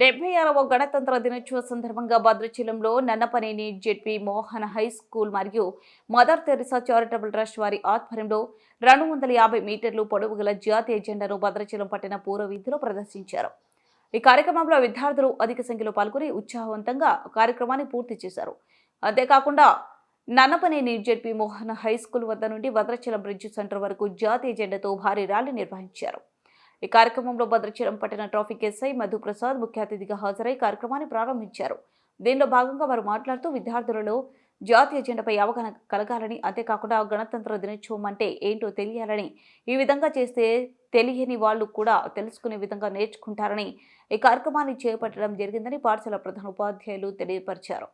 డెబ్బై ఆరవ గణతంత్ర దినోత్సవ సందర్భంగా భద్రాచలంలో Nannapaneni ZP Mohan high school మరియు మదర్ తెరిసా చారిటబుల్ ట్రస్ట్ వారి ఆధ్వర్యంలో రెండు వందల యాభై మీటర్లు పొడవు గల జాతీయ జెండాను భద్రాచలం పట్టణ పూర్వ వీధిలో ప్రదర్శించారు. ఈ కార్యక్రమంలో విద్యార్థులు అధిక సంఖ్యలో పాల్గొని ఉత్సాహవంతంగా కార్యక్రమాన్ని పూర్తి చేశారు. అంతేకాకుండా Nannapaneni ZP Mohan high school వద్ద నుండి భద్రాచలం బ్రిడ్జ్ సెంటర్ వరకు జాతీయ జెండాతో భారీ ర్యాలీ నిర్వహించారు. ఈ కార్యక్రమంలో భద్రాచలం పట్టణ ట్రాఫిక్ ఎస్ఐ మధుప్రసాద్ ముఖ్య అతిథిగా హాజరై కార్యక్రమాన్ని ప్రారంభించారు. దీనిలో భాగంగా వారు మాట్లాడుతూ విద్యార్థులలో జాతీయ జెండాపై అవగాహన కలగాలని అంతేకాకుండా గణతంత్ర దినోత్సవం అంటే ఏంటో తెలియాలని ఈ విధంగా చేస్తే తెలియని వాళ్ళు కూడా తెలుసుకునే విధంగా నేర్చుకుంటారని ఈ కార్యక్రమాన్ని చేపట్టడం జరిగిందని పాఠశాల ప్రధాన ఉపాధ్యాయులు తెలియపరిచారు.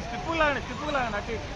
స్టిప్పులు లాగండి స్టిప్పులు లాగండి అటు ఇటు.